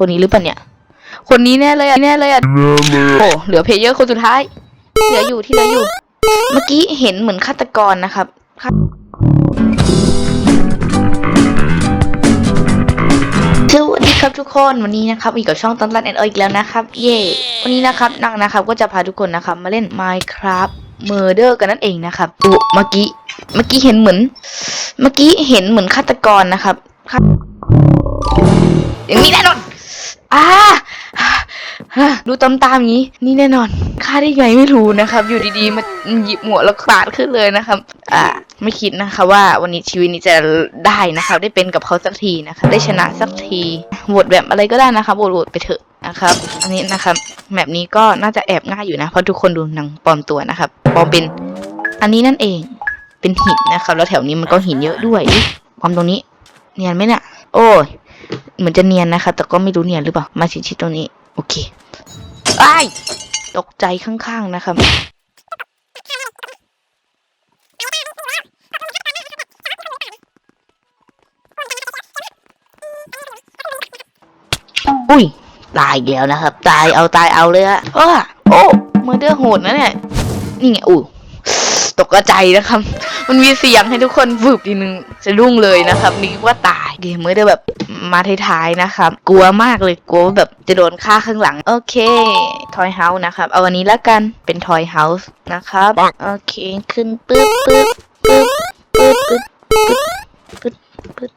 คนนี้หรือเปล่าเนี่ย คนนี้แน่เลยอะแน่เลยอะโอ้เหลือเพลเยอร์คนสุดท้ายเหลืออยู่ที่เหลืออยู่ เมื่อกี้เห็นเหมือนฆาตกรนะครับฆาสวัสดีครับทุกคนวันนี้นะครับอีกกับช่องตันตันแอนออีกแล้วนะครับ เย่วันนี้นะครับนังนะครับก็จะพาทุกคนนะครับมาเล่น Minecraft Murder กันนั่นเองนะครับอุเมื่อกี้เมื่อกี้เห็นเหมือน เมื่อกี้เห็นเหมือนฆาตกรนะครับฆาตอย่างนี้แน่นอน อ่าดูตามตามๆอย่างนี้ นี่แน่นอนฆ่าได้ไงไม่รู้นะครับ อยู่ดีๆมาหยิบหัวกแล้วปาดขึ้นเลยนะครับ อ่า ไม่คิดนะคะว่าวันนี้ชีวิตนี้จะได้นะครับ ได้เป็นกับเขาสักทีนะครับได้ชนะสักทีโหวตแบบอะไรก็ได้นะครับโหวตโหวตไปเถอะนะครับ อันนี้นะครับแบบนี้ก็น่าจะแอบง่ายอยู่นะเพราะทุกคนดูหนังปลอมตัวนะครับปลอมเป็น อันนี้นั่นเองเป็นหินนะครับ แล้วแถวนี้มันก็หินเยอะด้วยอุ๊ยความตรงนี้ เนียนไหมเนี่ยโอ้ย เหมือนจะเนียนนะคะ แต่ก็ไม่รู้เนียนหรือเปล่า มาชิดๆตรงนี้ โอเคไอ้ายตกใจข้างๆนะครับอุ้ย ตายอีกแล้วนะครับ ตายเอาตายเอาเลยอะอ้โอ้เมอร์เดอร์โหดนะเนี่ยนี่ไงอู้ตกใจนะครับ มันมีเสียงให้ทุกคนวืบทีนึงจะรุ่งเลยนะครับนึกว่าตาย เกมเมอร์ได้แบบมาท้ายๆนะครับ กลัวมากเลยกลัวแบบจะโดนฆ่าข้างหลัง โอเคทอยเฮาส์นะครับ เอาวันนี้แล้วกันเป็นทอยเฮาส์นะครับ โอเคขึ้นปึ๊บปึ๊บปึ๊บปึ๊บปึ๊บปึ๊บปึ๊บ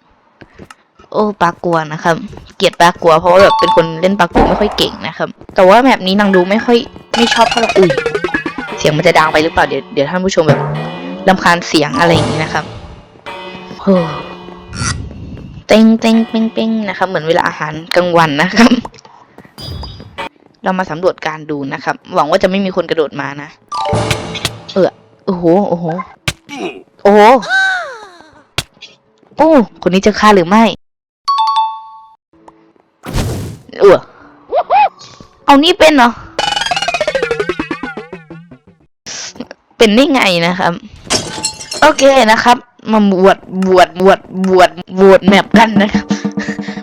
โอ้ปลากัวนะครับเกลียดปลากัว เพราะว่าแบบเป็นคนเล่นปลากัวไม่ค่อยเก่งนะครับ แต่ว่าแมปนี้นางดูไม่ค่อยไม่ชอบเท่าไหร่อุ้ยเสียงมันจะดังไปหรือเปล่าเดี๋ยวเดี๋ยวท่านผู้ชมแบบลำคาญเสียงอะไรอย่างนี้นะครับ เต็งเต็งเป้งเป้งนะครับเหมือนเวลาอาหารกลางวันนะครับ เรามาสำรวจการดูนะครับ หวังว่าจะไม่มีคนกระโดดมานะ เออโอ้โหโอ้โหโอ้โหโอ้คนนี้จะฆ่าหรือไม่เออเอานี่เป็นเหรอเป็นได้ไงนะครับ โอเคนะครับ มาบวดบวดบวดบวดบวดแมปกันนะครับ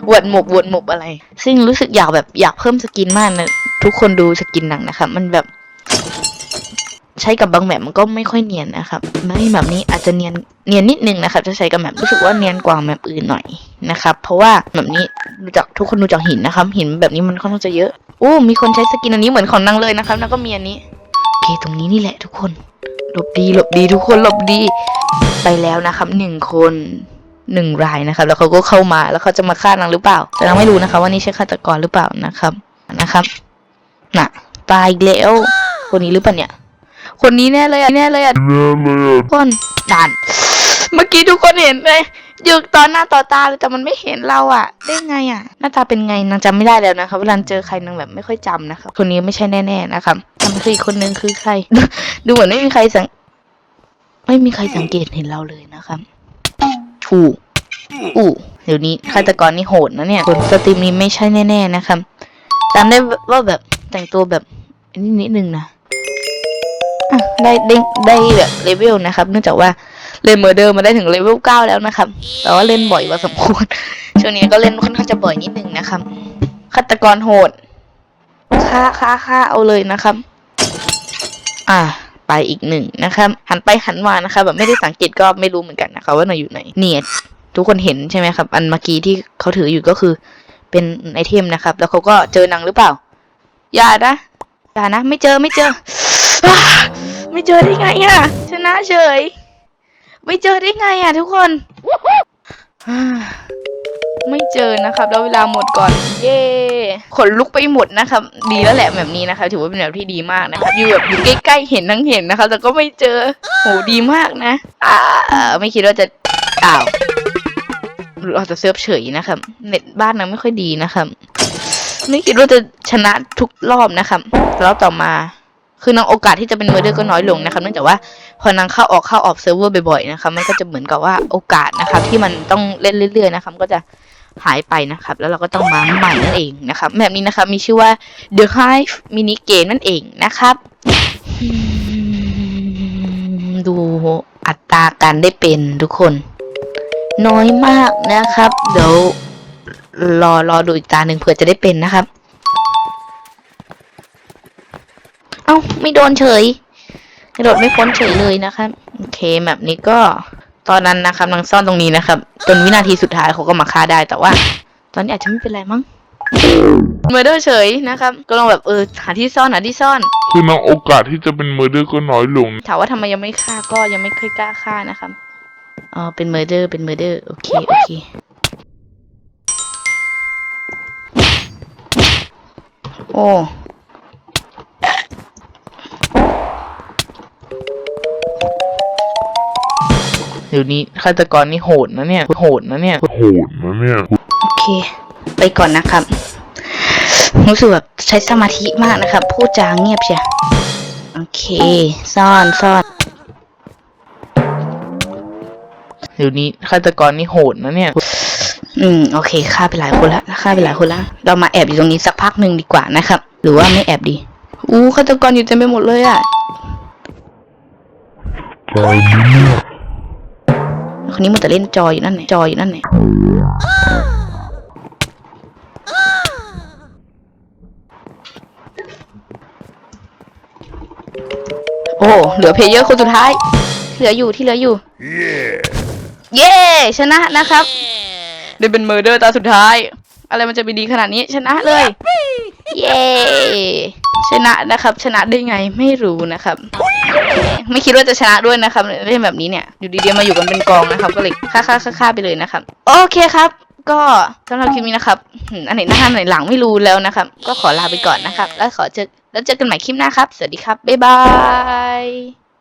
บวดหมกบวดหมกอะไร ซึ่งรู้สึกอยากแบบอยากเพิ่มสกินมากนะทุกคนดูสกินหนังนะครับ มันแบบ ใช้กับบางแมปมันก็ไม่ค่อยเนียนนะครับไม่แบบนี้อาจจะเนียนเนียนนิดนึงนะครับจะใช้กับแมปรู้สึกว่าเนียนกว่าแมปอื่นหน่อยนะครับ เพราะว่าแบบนี้ดูจากทุกคนดูจากหินนะครับ หินแบบนี้มันค่อนข้างจะเยอะโอ้มีคนใช้สกินอันนี้เหมือนของนางเลยนะครับแล้วก็มีอันนี้โอเคตรงนี้นี่แหละทุกคนหลบดีหลบดีทุกคนหลบดี ไปแล้วนะครับหนึ่งคนหนึ่งรายนะครับ แล้วเขาก็เข้ามาแล้วเขาจะมาฆ่านางหรือเปล่า แต่นางไม่รู้นะคะว่านี่ใช่ฆาตกรหรือเปล่านะครับนะครับน่ะตายอีกแล้วคนนี้หรือเปล่าเนี่ย คนนี้แน่เลยอะแน่เลยอะทุกคนด่านเมื่อกี้ทุกคนเห็นเลยอยู่ตอนหน้าต่อตาเลยแต่มันไม่เห็นเราอะได้ไงอะหน้าตาเป็นไงนางจำไม่ได้แล้วนะคะเวลาเจอใครนางแบบไม่ค่อยจำนะคะคนนี้ไม่ใช่แน่ ๆ นะครับทำคืออีกคนนึงคือใคร ดูเหมือนไม่มีใครสัง ไม่มีใครสังเกตเห็นเราเลยนะครับ ถูกอู้เดี๋ยวนี้ฆาตกรนี่โหดนะเนี่ยคนสตรีมนี้ไม่ใช่แน่ๆนะครับจำได้ว่าแบบแต่งตัวแบบนิดนิดนึงนะอะได้ได้ได้แบบเลเวลนะครับ เนื่องจากว่าเล่นเมอร์เดอร์มาได้ถึงเลเวลเก้าแล้วนะครับ แต่ว่าเล่นบ่อยพอสมควร ช่วงนี้ก็เล่นค่อนข้างจะบ่อยนิดนึงนะครับ ฆาตกรโหด ฆ่าฆ่าฆ่าเอาเลยนะครับ อ่า ไปอีกหนึ่งนะครับหันไปหันมานะคะแบบไม่ได้สังเกตก็ไม่รู้เหมือนกันนะคะว่าเราอยู่ไหนเนี่ยทุกคนเห็นใช่ไหมครับ อันเมื่อกี้ที่เขาถืออยู่ก็คือเป็นไอเทมนะครับ แล้วเขาก็เจอนางหรือเปล่า อย่านะอย่านะ ไม่เจอไม่เจออไม่เจอได้ไงอะ ชนะเฉย ไม่เจอได้ไงอะ ทุกคน ไม่เจอนะครับ แล้วเวลาหมด ก่อน เย่ขนลุกไปหมดนะครับ ดีแล้วแหละแบบนี้นะคะถือว่าเป็นแบบที่ดีมากนะครับอยู่แบบอยู่ใกล้ๆเห็นทั้งเห็นนะคะ แต่ก็ไม่เจอโหดีมากนะ อ่าไม่คิดว่าจะอ้าวเราจะเซิร์ฟเฉยนะครับ เน็ตบ้านนางไม่ค่อยดีนะครับไม่คิดว่าจะชนะทุกรอบนะครับแล้วต่อมาคือนางโอกาสที่จะเป็นเมอร์เดอร์ก็น้อยลงนะครับเนื่องจากว่าพอนางเข้าออกเข้าออกเซิร์ฟเวอร์บ่อยๆนะครับมันก็จะเหมือนกับว่าโอกาสนะครับที่มันต้องเล่นเรื่อยๆนะครับก็จะ หายไปนะครับ แล้วเราก็ต้องมาใหม่นั่นเองนะครับแบบนี้นะครับมีชื่อว่า The Hive Mini Game นั่นเองนะครับ ดูอัตราการได้เป็นทุกคน น้อยมากนะครับ เดี๋ยวรอรอดูอีกตาหนึ่งเผื่อจะได้เป็นนะครับ เอ้า ไม่โดนเฉยกระโดดไม่พ้นเฉยเลยนะครับ โอเคแบบนี้ก็ ตอนนั้นนะครับนางซ่อนตรงนี้นะครับ จนวินาทีสุดท้ายเขาก็มาฆ่าได้แต่ว่า ตอนนี้อาจจะไม่เป็นไรมั้งเมอร์เดอร์เฉยนะครับ ก็ลองแบบเออหาที่ซ่อนหาที่ซ่อน คือน้องโอกาสที่จะเป็นมือดื้อก็น้อยลง ถามว่าทำไมยังไม่ฆ่าก็ยังไม่เคยกล้าฆ่านะครับอ๋อเป็นเมอร์เดอร์เป็นเมอร์เดอร์โอเคโอเคโอ้ เดี๋ยวนี้ฆาตกรนี่โหดนะเนี่ยโหดนะเนี่ยโหดนะเนี่ยโอเค ไปก่อนนะครับรู้สึกแบบใช้สมาธิมากนะครับพูดจาเงียบเชียโอเค ซ่อนซ่อนเดี๋ยวนี้ฆาตกรนี่โหดนะเนี่ย อืมโอเคฆ่าไปหลายคนละฆ่าไปหลายคนละเรามาแอบอยู่ตรงนี้สักพักหนึ่งดีกว่านะครับ หรือว่าไม่แอบดีอู้ฆาตกรอยู่เต็มไปหมดเลยอะ่ะตอนนี้เนี่ย คนนี้มันแต่เล่นจออยู่นั่นไหนจออยู่นั่นไหนโอ้เหลือเพลเยอร์คนสุดท้ายที่เหลืออยู่ที่เหลืออยู่ เย้ชนะนะครับได้เป็นเมอร์เดอร์ตาสุดท้าย อะไรมันจะไปดีขนาดนี้ชนะเลย เย้ชนะนะครับ ชนะได้ไงไม่รู้นะครับ ไม่คิดว่าจะชนะด้วยนะครับเล่นแบบนี้เนี่ยอยู่ดีๆมาอยู่กันเป็นกองนะครับ ก็เลยฆ่าฆ่าฆ่าฆ่าไปเลยนะครับ โอเคครับ ก็สำหรับคลิปนี้นะครับอันไหนหน้าอันไหนหลังไม่รู้แล้วนะครับ ก็ขอลาไปก่อนนะครับ แล้วขอเจอแล้วเจอกันใหม่คลิปหน้าครับ สวัสดีครับบ๊ายบาย